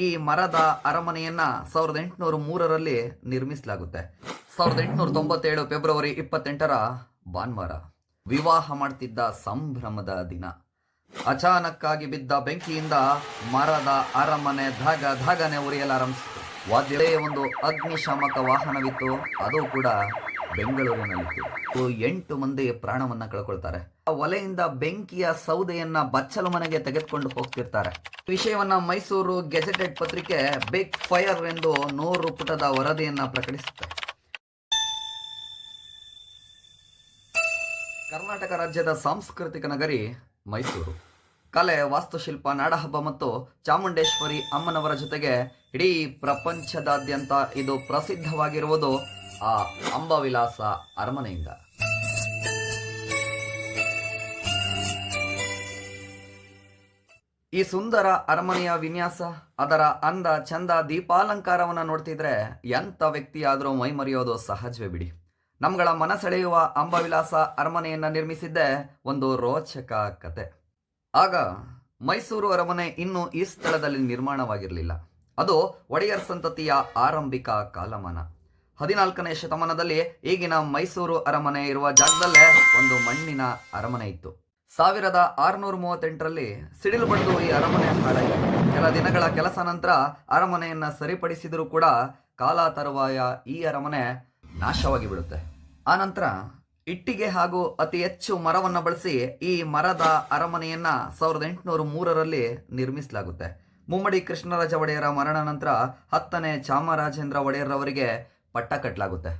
ಈ ಮರದ ಅರಮನೆಯನ್ನ ಸಾವಿರದ ಎಂಟುನೂರ ಮೂರರಲ್ಲಿ ನಿರ್ಮಿಸಲಾಗುತ್ತೆ. ಸಾವಿರದ ಎಂಟುನೂರ ತೊಂಬತ್ತೇಳು ಫೆಬ್ರವರಿ ಇಪ್ಪತ್ತೆಂಟರ ಭಾನುವಾರ ವಿವಾಹ ಮಾಡ್ತಿದ್ದ ಸಂಭ್ರಮದ ದಿನ. ಅಚಾನಕ್ಕಾಗಿ ಬಿದ್ದ ಬೆಂಕಿಯಿಂದ ಮರದ ಅರಮನೆ ಧಾಗ ಧಾಗನೆ ಉರಿಯಲಾರಂಭಿಸಿತು. ವಾದ್ಯವೇ ಒಂದು ಅಗ್ನಿಶಾಮಕ ವಾಹನವಿತ್ತು. ಅದು ಕೂಡ ಬೆಂಗಳೂರಿನಲ್ಲಿತ್ತು. ಎಂಟು ಮಂದಿ ಪ್ರಾಣವನ್ನ ಕಳ್ಕೊಳ್ತಾರೆ. ಆ ಒಲೆಯಿಂದ ಬೆಂಕಿಯ ಸೌದೆಯನ್ನ ಬಚ್ಚಲು ಮನೆಗೆ ತೆಗೆದುಕೊಂಡು ಹೋಗ್ತಿರ್ತಾರೆ. ವಿಷಯವನ್ನ ಮೈಸೂರು ಗೆಜೆಟೆಡ್ ಪತ್ರಿಕೆ ಬಿಗ್ ಫೈರ್ ಎಂದು ನೂರು ಪುಟದ ವರದಿಯನ್ನ ಪ್ರಕಟಿಸುತ್ತೆ. ಕರ್ನಾಟಕ ರಾಜ್ಯದ ಸಾಂಸ್ಕೃತಿಕ ನಗರಿ ಮೈಸೂರು. ಕಲೆ, ವಾಸ್ತುಶಿಲ್ಪ, ನಾಡಹಬ್ಬ ಮತ್ತು ಚಾಮುಂಡೇಶ್ವರಿ ಅಮ್ಮನವರ ಜೊತೆಗೆ ಇಡೀ ಪ್ರಪಂಚದಾದ್ಯಂತ ಇದು ಪ್ರಸಿದ್ಧವಾಗಿರುವುದು ಆ ಅಂಬವಿಲಾಸ ಅರಮನೆಯಿಂದ. ಈ ಸುಂದರ ಅರಮನೆಯ ವಿನ್ಯಾಸ, ಅದರ ಅಂದ ಚಂದ ದೀಪಾಲಂಕಾರವನ್ನ ನೋಡ್ತಿದ್ರೆ ಎಂಥ ವ್ಯಕ್ತಿಯಾದರೂ ಮೈಮರೆಯೋದು ಸಹಜವೇ ಬಿಡಿ. ನಮ್ಗಳ ಮನಸೆಳೆಯುವ ಅಂಬವಿಲಾಸ ಅರಮನೆಯನ್ನ ನಿರ್ಮಿಸಿದ್ದೆ ಒಂದು ರೋಚಕ ಕತೆ. ಆಗ ಮೈಸೂರು ಅರಮನೆ ಇನ್ನೂ ಈ ಸ್ಥಳದಲ್ಲಿ ನಿರ್ಮಾಣವಾಗಿರಲಿಲ್ಲ. ಅದು ಒಡೆಯರ್ ಸಂತತಿಯ ಆರಂಭಿಕ ಕಾಲಮಾನ. ಹದಿನಾಲ್ಕನೇ ಶತಮಾನದಲ್ಲಿ ಈಗಿನ ಮೈಸೂರು ಅರಮನೆ ಇರುವ ಜಾಗದಲ್ಲೇ ಒಂದು ಮಣ್ಣಿನ ಅರಮನೆ ಇತ್ತು. ಸಾವಿರದ ಆರುನೂರ ಮೂವತ್ತೆಂಟರಲ್ಲಿ ಸಿಡಿಲು ಬಂದು ಈ ಅರಮನೆ ಹಾಳಾಯಿತು ಕೆಲ ದಿನಗಳ ಕೆಲಸ ನಂತರ ಅರಮನೆಯನ್ನ ಸರಿಪಡಿಸಿದರೂ ಕೂಡ ಕಾಲ ತರುವಾಯ ಈ ಅರಮನೆ ನಾಶವಾಗಿ ಬಿಡುತ್ತೆ ಆ ನಂತರ ಇಟ್ಟಿಗೆ ಹಾಗೂ ಅತಿ ಹೆಚ್ಚು ಮರವನ್ನು ಬಳಸಿ ಈ ಮರದ ಅರಮನೆಯನ್ನ ಸಾವಿರದ ಎಂಟುನೂರ ಮೂರರಲ್ಲಿ ನಿರ್ಮಿಸಲಾಗುತ್ತೆ. ಮುಮ್ಮಡಿ ಕೃಷ್ಣರಾಜ ಒಡೆಯರ ಮರಣ ನಂತರ ಹತ್ತನೇ ಚಾಮರಾಜೇಂದ್ರ ಒಡೆಯರ್ ಅವರಿಗೆ ಪಟ್ಟ ಕಟ್ಟಲಾಗುತ್ತೆ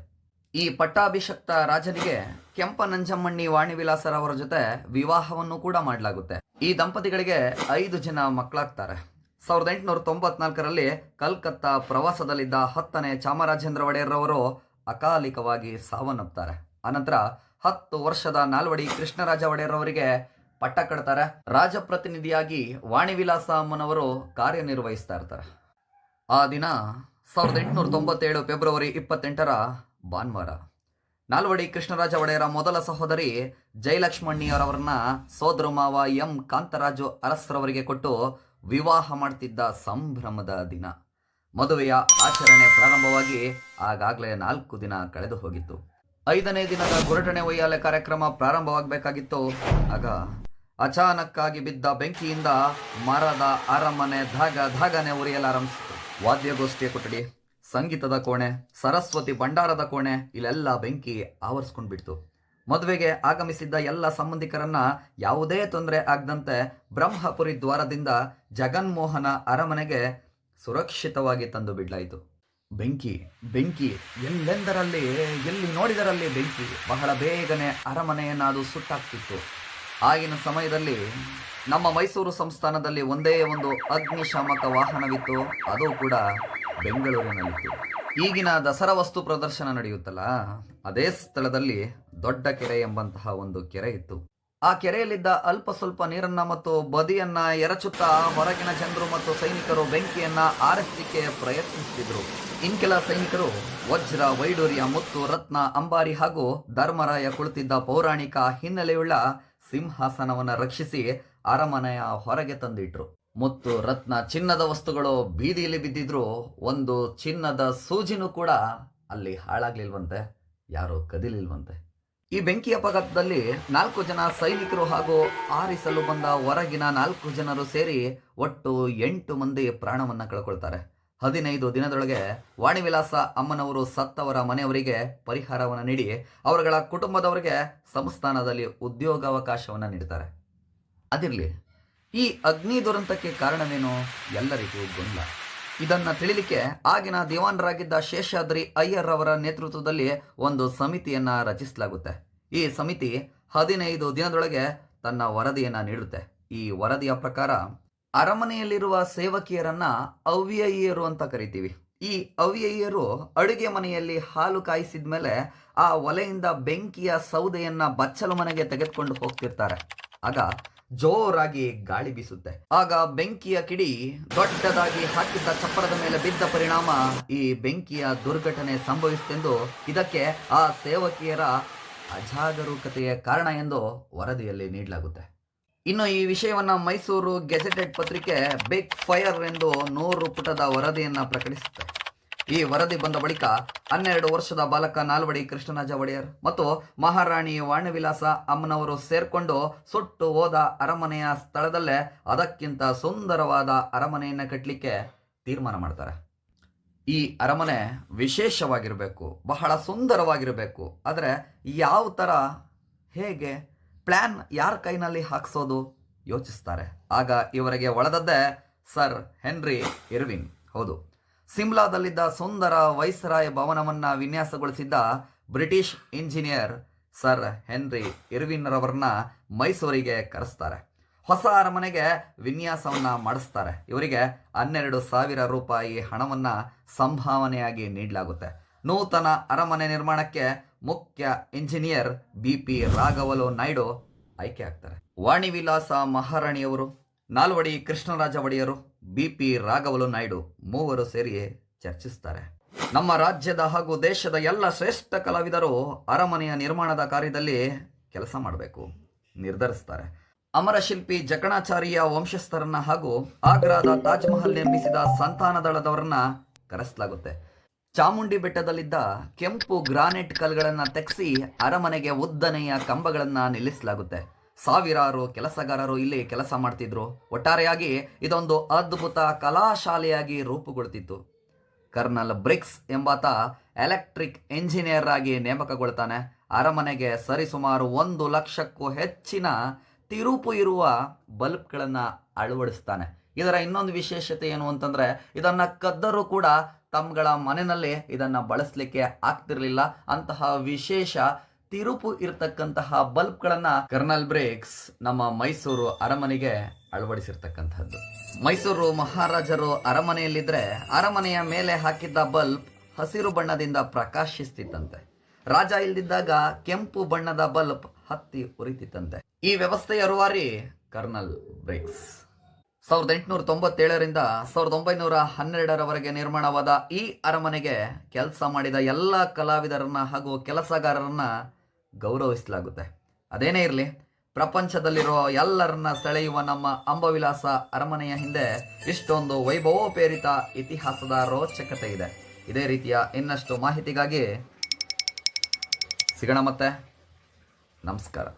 ಈ ಪಟ್ಟಾಭಿಷಕ್ತ ರಾಜನಿಗೆ ಕೆಂಪ ನಂಜಮ್ಮಣ್ಣಿ ವಾಣಿವಿಲಾಸರವರ ಜೊತೆ ವಿವಾಹವನ್ನು ಕೂಡ ಮಾಡಲಾಗುತ್ತೆ. ಈ ದಂಪತಿಗಳಿಗೆ ಐದು ಜನ ಮಕ್ಕಳಾಗ್ತಾರೆ. ಸಾವಿರದ ಎಂಟುನೂರ ತೊಂಬತ್ನಾಲ್ಕರಲ್ಲಿ ಕಲ್ಕತ್ತಾ ಪ್ರವಾಸದಲ್ಲಿದ್ದ ಹತ್ತನೇ ಚಾಮರಾಜೇಂದ್ರ ಒಡೆಯರ್ರವರು ಅಕಾಲಿಕವಾಗಿ ಸಾವನ್ನಪ್ತಾರೆ. ಅನಂತರ ಹತ್ತು ವರ್ಷದ ನಾಲ್ವಡಿ ಕೃಷ್ಣರಾಜ ಒಡೆಯರ್ರವರಿಗೆ ಪಟ್ಟ ಕಟ್ತಾರೆ. ರಾಜಪ್ರತಿನಿಧಿಯಾಗಿ ವಾಣಿವಿಲಾಸ ಅಮ್ಮನವರು ಕಾರ್ಯನಿರ್ವಹಿಸ್ತಾ ಇರ್ತಾರೆ. ಆ ದಿನ ಸಾವಿರದ ಎಂಟುನೂರ ತೊಂಬತ್ತೇಳು ಫೆಬ್ರವರಿ ಇಪ್ಪತ್ತೆಂಟರ ಭಾನುವಾರ. ನಾಲ್ವಡಿ ಕೃಷ್ಣರಾಜ ಒಡೆಯರ ಮೊದಲ ಸಹೋದರಿ ಜಯಲಕ್ಷ್ಮಣಿಯವರವರನ್ನ ಸೋದರ ಮಾವ ಎಂ. ಕಾಂತರಾಜು ಅರಸರವರಿಗೆ ಕೊಟ್ಟು ವಿವಾಹ ಮಾಡ್ತಿದ್ದ ಸಂಭ್ರಮದ ದಿನ. ಮದುವೆಯ ಆಚರಣೆ ಪ್ರಾರಂಭವಾಗಿ ಆಗಾಗಲೇ ನಾಲ್ಕು ದಿನ ಕಳೆದು ಹೋಗಿತ್ತು. ಐದನೇ ದಿನದ ಗುರಟಣೆ ಒಯ್ಯಾಲೆ ಕಾರ್ಯಕ್ರಮ ಪ್ರಾರಂಭವಾಗಬೇಕಾಗಿತ್ತು. ಆಗ ಅಚಾನಕ್ಕಾಗಿ ಬಿದ್ದ ಬೆಂಕಿಯಿಂದ ಮರದ ಅರಮನೆ ಧಾಗ ಧಾಗನೆ ಉರಿಯಲಾರಂಭಿಸಿತು. ವಾದ್ಯಗೋಷ್ಠಿಯ ಕೊಠಡಿ, ಸಂಗೀತದ ಕೋಣೆ, ಸರಸ್ವತಿ ಭಂಡಾರದ ಕೋಣೆ, ಇಲ್ಲೆಲ್ಲ ಬೆಂಕಿ ಆವರಿಸ್ಕೊಂಡ್ಬಿಡ್ತು. ಮದುವೆಗೆ ಆಗಮಿಸಿದ್ದ ಎಲ್ಲ ಸಂಬಂಧಿಕರನ್ನ ಯಾವುದೇ ತೊಂದರೆ ಆಗದಂತೆ ಬ್ರಹ್ಮಪುರಿ ದ್ವಾರದಿಂದ ಜಗನ್ಮೋಹನ ಅರಮನೆಗೆ ಸುರಕ್ಷಿತವಾಗಿ ತಂದು ಬಿಡ್ಲಾಯಿತು. ಬೆಂಕಿ ಬೆಂಕಿ, ಎಲ್ಲೆಂದರಲ್ಲಿ, ಎಲ್ಲಿ ನೋಡಿದರಲ್ಲಿ ಬೆಂಕಿ, ಬಹಳ ಬೇಗನೆ ಅರಮನೆಯನ್ನ ಅದು ಸುಟ್ಟಾಗ್ತಿತ್ತು ಆಗಿನ ಸಮಯದಲ್ಲಿ ನಮ್ಮ ಮೈಸೂರು ಸಂಸ್ಥಾನದಲ್ಲಿ ಒಂದೇ ಒಂದು ಅಗ್ನಿಶಾಮಕ ವಾಹನವಿತ್ತು. ಅದು ಕೂಡ ಬೆಂಗಳೂರಿನಲ್ಲಿತ್ತು. ಈಗಿನ ದಸರಾ ವಸ್ತು ಪ್ರದರ್ಶನ ನಡೆಯುತ್ತಲ್ಲ, ಅದೇ ಸ್ಥಳದಲ್ಲಿ ದೊಡ್ಡ ಕೆರೆ ಎಂಬಂತಹ ಒಂದು ಕೆರೆ ಇತ್ತು. ಆ ಕೆರೆಯಲ್ಲಿದ್ದ ಅಲ್ಪ ಸ್ವಲ್ಪ ನೀರನ್ನ ಮತ್ತು ಬದಿಯನ್ನ ಎರಚುತ್ತಾ ಹೊರಗಿನ ಜನರು ಮತ್ತು ಸೈನಿಕರು ಬೆಂಕಿಯನ್ನ ಆರಿಸಲಿಕ್ಕೆ ಪ್ರಯತ್ನಿಸುತ್ತಿದ್ರು ಇನ್ಕೆಲ ಸೈನಿಕರು ವಜ್ರ ವೈಡೂರ್ಯ ಮುತ್ತು, ರತ್ನ, ಅಂಬಾರಿ ಹಾಗೂ ಧರ್ಮರಾಯ ಕುಳಿತಿದ್ದ ಪೌರಾಣಿಕ ಹಿನ್ನೆಲೆಯುಳ್ಳ ಸಿಂಹಾಸನವನ್ನ ರಕ್ಷಿಸಿ ಅರಮನೆಯ ಹೊರಗೆ ತಂದಿಟ್ರು. ಮುತ್ತು ರತ್ನ ಚಿನ್ನದ ವಸ್ತುಗಳು ಬೀದಿಯಲ್ಲಿ ಬಿದ್ದಿದ್ರು ಒಂದು ಚಿನ್ನದ ಸೂಜಿನೂ ಕೂಡ ಅಲ್ಲಿ ಹಾಳಾಗ್ಲಿಲ್ವಂತೆ, ಯಾರು ಕದಿಲಿಲ್ವಂತೆ. ಈ ಬೆಂಕಿ ಅಪಘಾತದಲ್ಲಿ ನಾಲ್ಕು ಜನ ಸೈನಿಕರು ಹಾಗೂ ಆರಿಸಲು ಬಂದ ಹೊರಗಿನ ನಾಲ್ಕು ಜನರು ಸೇರಿ ಒಟ್ಟು ಎಂಟು ಮಂದಿ ಪ್ರಾಣವನ್ನ ಕಳ್ಕೊಳ್ತಾರೆ. ಹದಿನೈದು ದಿನದೊಳಗೆ ವಾಣಿವಿಲಾಸ ಅಮ್ಮನವರು ಸತ್ತವರ ಮನೆಯವರಿಗೆ ಪರಿಹಾರವನ್ನು ನೀಡಿ ಅವರುಗಳ ಕುಟುಂಬದವರಿಗೆ ಸಂಸ್ಥಾನದಲ್ಲಿ ಉದ್ಯೋಗಾವಕಾಶವನ್ನು ನೀಡ್ತಾರೆ. ಅದಿರಲಿ, ಈ ಅಗ್ನಿ ದುರಂತಕ್ಕೆ ಕಾರಣವೇನು? ಎಲ್ಲರಿಗೂ ಗೊಂದಲ. ಇದನ್ನು ತಿಳಿಲಿಕ್ಕೆ ಆಗಿನ ದಿವಾನರಾಗಿದ್ದ ಶೇಷಾದ್ರಿ ಅಯ್ಯರ್ ಅವರ ನೇತೃತ್ವದಲ್ಲಿ ಒಂದು ಸಮಿತಿಯನ್ನು ರಚಿಸಲಾಗುತ್ತೆ. ಈ ಸಮಿತಿ ಹದಿನೈದು ದಿನದೊಳಗೆ ತನ್ನ ವರದಿಯನ್ನು ನೀಡುತ್ತೆ. ಈ ವರದಿಯ ಪ್ರಕಾರ ಅರಮನೆಯಲ್ಲಿರುವ ಸೇವಕಿಯರನ್ನ ಅವ್ಯಯ್ಯರು ಅಂತ ಕರಿತೀವಿ. ಈ ಅವ್ಯಯ್ಯರು ಅಡುಗೆ ಮನೆಯಲ್ಲಿ ಹಾಲು ಕಾಯಿಸಿದ ಮೇಲೆ ಆ ಒಲೆಯಿಂದ ಬೆಂಕಿಯ ಸೌದೆಯನ್ನ ಬಚ್ಚಲು ಮನೆಗೆ ತೆಗೆದುಕೊಂಡು ಹೋಗ್ತಿರ್ತಾರೆ. ಆಗ ಜೋರಾಗಿ ಗಾಳಿ ಬೀಸುತ್ತೆ. ಆಗ ಬೆಂಕಿಯ ಕಿಡಿ ದೊಡ್ಡದಾಗಿ ಹಾಕಿದ್ದ ಚಪ್ಪರದ ಮೇಲೆ ಬಿದ್ದ ಪರಿಣಾಮ ಈ ಬೆಂಕಿಯ ದುರ್ಘಟನೆ ಸಂಭವಿಸಿತೆಂದು ಇದಕ್ಕೆ ಆ ಸೇವಕಿಯರ ಅಜಾಗರೂಕತೆಯ ಕಾರಣ ಎಂದು ವರದಿಯಲ್ಲಿ ನೀಡಲಾಗುತ್ತೆ. ಇನ್ನು ಈ ವಿಷಯವನ್ನ ಮೈಸೂರು ಗೆಜೆಟೆಡ್ ಪತ್ರಿಕೆ ಬಿಗ್ ಫೈರ್ ಎಂದು ನೂರು ಪುಟದ ವರದಿಯನ್ನ ಪ್ರಕಟಿಸುತ್ತೆ. ಈ ವರದಿ ಬಂದ ಬಳಿಕ ಹನ್ನೆರಡು ವರ್ಷದ ಬಾಲಕ ನಾಲ್ವಡಿ ಕೃಷ್ಣರಾಜ ಒಡೆಯರ್ ಮತ್ತು ಮಹಾರಾಣಿ ವಾಣವಿಲಾಸ ಅಮ್ಮನವರು ಸೇರ್ಕೊಂಡು ಸುಟ್ಟು ಹೋದ ಅರಮನೆಯ ಸ್ಥಳದಲ್ಲೇ ಅದಕ್ಕಿಂತ ಸುಂದರವಾದ ಅರಮನೆಯನ್ನ ಕಟ್ಟಲಿಕ್ಕೆ ತೀರ್ಮಾನ ಮಾಡ್ತಾರೆ. ಈ ಅರಮನೆ ವಿಶೇಷವಾಗಿರಬೇಕು, ಬಹಳ ಸುಂದರವಾಗಿರಬೇಕು. ಆದರೆ ಯಾವ ಥರ ಹೇಗೆ? ಪ್ಲ್ಯಾನ್ ಯಾರ ಕೈನಲ್ಲಿ ಹಾಕ್ಸೋದು ಯೋಚಿಸ್ತಾರೆ. ಆಗ ಇವರಿಗೆ ಒಳದದ್ದೇ ಸರ್ ಹೆನ್ರಿ ಇರ್ವಿನ್. ಹೌದು. ಸಿಮ್ಲಾದಲ್ಲಿದ್ದ ಸುಂದರ ವೈಸರಾಯ ಭವನವನ್ನು ವಿನ್ಯಾಸಗೊಳಿಸಿದ್ದ British engineer sir Henry Irwin ರವರನ್ನ ಮೈಸೂರಿಗೆ ಕರೆಸ್ತಾರೆ. ಹೊಸ ಅರಮನೆಗೆ ವಿನ್ಯಾಸವನ್ನ ಮಾಡಿಸ್ತಾರೆ. ಇವರಿಗೆ ಹನ್ನೆರಡು ಸಾವಿರ ರೂಪಾಯಿ ಹಣವನ್ನ ಸಂಭಾವನೆಯಾಗಿ ನೀಡಲಾಗುತ್ತೆ. ನೂತನ ಅರಮನೆ ನಿರ್ಮಾಣಕ್ಕೆ ಮುಖ್ಯ ಇಂಜಿನಿಯರ್ ಬಿ ಪಿ ರಾಘವಲು ನಾಯ್ಡು ಆಯ್ಕೆ ಆಗ್ತಾರೆ. ವಾಣಿವಿಲಾಸ ಮಹಾರಾಣಿಯವರು, ನಾಲ್ವಡಿ ಕೃಷ್ಣರಾಜ ಒಡೆಯರು ಬಿ ಪಿ ರಾಘವಲು ನಾಯ್ಡು ಮೂವರು ಸೇರಿ ಚರ್ಚಿಸ್ತಾರೆ. ನಮ್ಮ ರಾಜ್ಯದ ಹಾಗೂ ದೇಶದ ಎಲ್ಲ ಶ್ರೇಷ್ಠ ಕಲಾವಿದರು ಅರಮನೆಯ ನಿರ್ಮಾಣದ ಕಾರ್ಯದಲ್ಲಿ ಕೆಲಸ ಮಾಡಬೇಕು, ನಿರ್ಧರಿಸ್ತಾರೆ. ಅಮರ ಶಿಲ್ಪಿ ಜಕಣಾಚಾರ್ಯ ವಂಶಸ್ಥರನ್ನ ಹಾಗೂ ಆಗ್ರಾದ ತಾಜ್ ಮಹಲ್ ನಿರ್ಮಿಸಿದ ಸಂತಾನದಳದವರನ್ನ ಕರೆಸಲಾಗುತ್ತೆ. ಚಾಮುಂಡಿ ಬೆಟ್ಟದಲ್ಲಿದ್ದ ಕೆಂಪು ಗ್ರಾನೈಟ್ ಕಲ್ಗಳನ್ನ ತೆಗೆಸಿ ಅರಮನೆಗೆ ಉದ್ದನೆಯ ಕಂಬಗಳನ್ನು ನಿಲ್ಲಿಸಲಾಗುತ್ತೆ. ಸಾವಿರಾರು ಕೆಲಸಗಾರರು ಇಲ್ಲಿ ಕೆಲಸ ಮಾಡ್ತಿದ್ರು. ಒಟ್ಟಾರೆಯಾಗಿ ಇದೊಂದು ಅದ್ಭುತ ಕಲಾಶಾಲೆಯಾಗಿ ರೂಪುಗೊಳ್ತಿತ್ತು. ಕರ್ನಲ್ ಬ್ರಿಕ್ಸ್ ಎಂಬಾತ ಎಲೆಕ್ಟ್ರಿಕ್ ಇಂಜಿನಿಯರ್ ಆಗಿ ನೇಮಕಗೊಳ್ತಾನೆ. ಅರಮನೆಗೆ ಸರಿಸುಮಾರು ಒಂದು ಲಕ್ಷಕ್ಕೂ ಹೆಚ್ಚಿನ ತಿರುಪು ಇರುವ ಬಲ್ಬ್ಗಳನ್ನು ಅಳವಡಿಸ್ತಾನೆ. ಇದರ ಇನ್ನೊಂದು ವಿಶೇಷತೆ ಏನು ಅಂತಂದ್ರೆ ಇದನ್ನ ಕದ್ದರೂ ಕೂಡ ತಮ್ಗಳ ಮನೆಯಲ್ಲೇ ಇದನ್ನ ಬಳಸಲಿಕ್ಕೆ ಆಗ್ತಿರಲಿಲ್ಲ. ಅಂತಹ ವಿಶೇಷ ತಿರುಪು ಇರತಕ್ಕಂತಹ ಬಲ್ಬ್ಗಳನ್ನು ಕರ್ನಲ್ ಬ್ರೇಕ್ಸ್ ನಮ್ಮ ಮೈಸೂರು ಅರಮನೆಗೆ ಅಳವಡಿಸಿರ್ತಕ್ಕಂಥದ್ದು. ಮೈಸೂರು ಮಹಾರಾಜರು ಅರಮನೆಯಲ್ಲಿದ್ರೆ ಅರಮನೆಯ ಮೇಲೆ ಹಾಕಿದ್ದ ಬಲ್ಬ್ ಹಸಿರು ಬಣ್ಣದಿಂದ ಪ್ರಕಾಶಿಸ್ತಿತ್ತಂತೆ. ರಾಜ ಇಲ್ದಿದ್ದಾಗ ಕೆಂಪು ಬಣ್ಣದ ಬಲ್ಬ್ ಹತ್ತಿ ಉರಿತಿತ್ತಂತೆ. ಈ ವ್ಯವಸ್ಥೆಯ ರೂವಾರಿ ಕರ್ನಲ್ ಬ್ರೇಕ್ಸ್. ಸಾವಿರದ ಎಂಟುನೂರ ತೊಂಬತ್ತೇಳರಿಂದ ಸಾವಿರದ ಒಂಬೈನೂರ ಹನ್ನೆರಡರವರೆಗೆ ನಿರ್ಮಾಣವಾದ ಈ ಅರಮನೆಗೆ ಕೆಲಸ ಮಾಡಿದ ಎಲ್ಲ ಕಲಾವಿದರನ್ನ ಹಾಗೂ ಕೆಲಸಗಾರರನ್ನ ಗೌರವಿಸಲಾಗುತ್ತೆ. ಅದೇನೇ ಇರಲಿ, ಪ್ರಪಂಚದಲ್ಲಿರೋ ಎಲ್ಲರನ್ನ ಸೆಳೆಯುವ ನಮ್ಮ ಅಂಬವಿಲಾಸ ಅರಮನೆಯ ಹಿಂದೆ ಇಷ್ಟೊಂದು ವೈಭವೋಪೇರಿತ ಇತಿಹಾಸದ ರೋಚಕತೆ ಇದೆ. ಇದೇ ರೀತಿಯ ಇನ್ನಷ್ಟು ಮಾಹಿತಿಗಾಗಿ ಸಿಗೋಣ ಮತ್ತೆ. ನಮಸ್ಕಾರ.